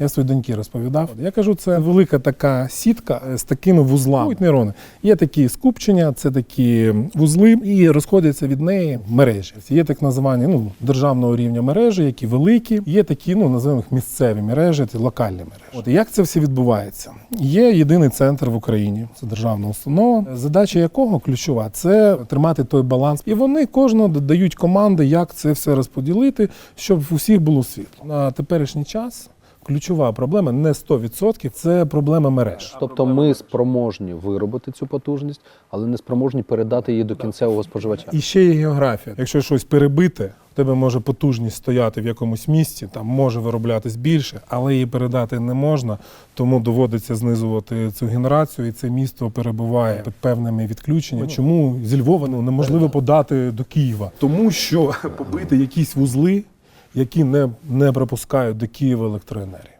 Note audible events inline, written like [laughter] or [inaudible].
Я своїй доньки розповідав. Я кажу, це велика така сітка з такими вузлами. Нейрони. Є такі скупчення, це такі вузли, і розходяться від неї мережі. Є так названі ну, державного рівня мережі, які великі. Є такі, ну називаємо їх місцеві мережі, це локальні мережі. От як це все відбувається? Є єдиний центр в Україні, це державна установа, задача якого ключова це тримати той баланс. І вони кожного дають команди, як це все розподілити, щоб у всіх було світло. На теперішній час. Ключова проблема не 100%, це проблема мереж. Тобто ми спроможні виробити цю потужність, але не спроможні передати її до кінцевого споживача. І ще є географія. Якщо щось перебите, в тебе може потужність стояти в якомусь місці, там може вироблятись більше, але її передати не можна, тому доводиться знизувати цю генерацію, і це місто перебуває під певними відключеннями. Чому зі Львова ну, неможливо подати до Києва? Тому що [laughs] побити якісь вузли, які не, не пропускають до Києва електроенергію.